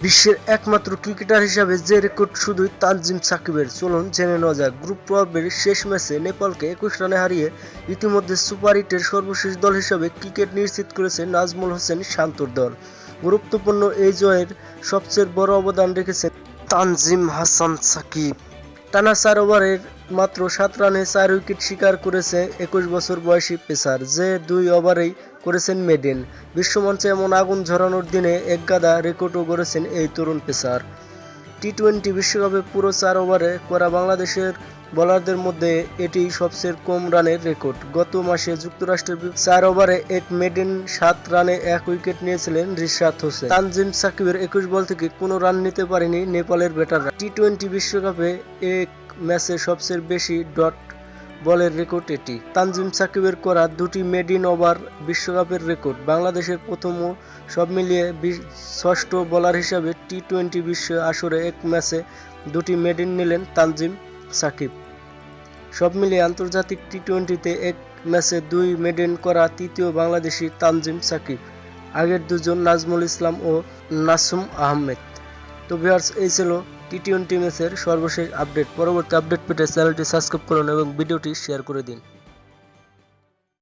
বিশ্বের একমাত্র ক্রিকেটার হিসাবে যে রেকর্ড শুধুই তানজিম সাকিবের। চলুন জেনে নেওয়া যাক, গ্রুপ পর্বের শেষ ম্যাচে নেপালকে একুশ রানে হারিয়ে ইতিমধ্যে সুপার হিটের সর্বশেষ দল হিসাবে ক্রিকেট নিশ্চিত করেছে নাজমুল হোসেন শান্তর দল। গুরুত্বপূর্ণ এই জয়ের সবচেয়ে বড় অবদান রেখেছেন তানজিম হাসান সাকিব। টানা চার ওভারের মাত্র সাত রানে চার উইকেট শিকার করেছে একুশ বছর বয়সী পেসার, যে দুই ওভারেই করেছেন মেডেন বিশ্বমঞ্চে এমন আগুন ঝরানোর দিনে একগাদা রেকর্ডও করেছেন এই তরুণ পেসার। টি টোয়েন্টি বিশ্বকাপে পুরো চার ওভারে করা বাংলাদেশের বোলারদের মধ্যে এটি সবচেয়ে কম রানের রেকর্ড। গত মাসে যুক্তরাষ্ট্রের চার ওভারে এক মেডেন সাত রানে এক উইকেট নিয়েছিলেন রিশাদ হোসেন। তানজিম সাকিবের একুশ বল থেকে কোনো রান নিতে পারেনি নেপালের ব্যাটাররা। টি টোয়েন্টি বিশ্বকাপে এক ম্যাচে সবচেয়ে বেশি ডট বলের রেকর্ড এটি। তানজিম সাকিবের করা দুটি মেডিন ওভার বিশ্বকাপের রেকর্ড। বাংলাদেশের প্রথম সব মিলিয়ে ষষ্ঠ বোলার হিসাবে টি টোয়েন্টি বিশ্ব আসরে এক ম্যাচে দুটি মেডিন নিলেন তানজিম। সাকিব। সব মিলিয়ে আন্তর্জাতিক টি টোয়েন্টিতে এক ম্যাচে দুই মেডেন করা তৃতীয় বাংলাদেশি তানজিম সাকিব, আগের দুজন নাজমুল ইসলাম ও নাসুম আহমেদ। তো ভিউয়ার্স, এই ছিল টি টোয়েন্টি ম্যাচের সর্বশেষ আপডেট। পরবর্তী আপডেট পেতে চ্যানেলটি সাবস্ক্রাইব করুন এবং ভিডিওটি শেয়ার করে দিন।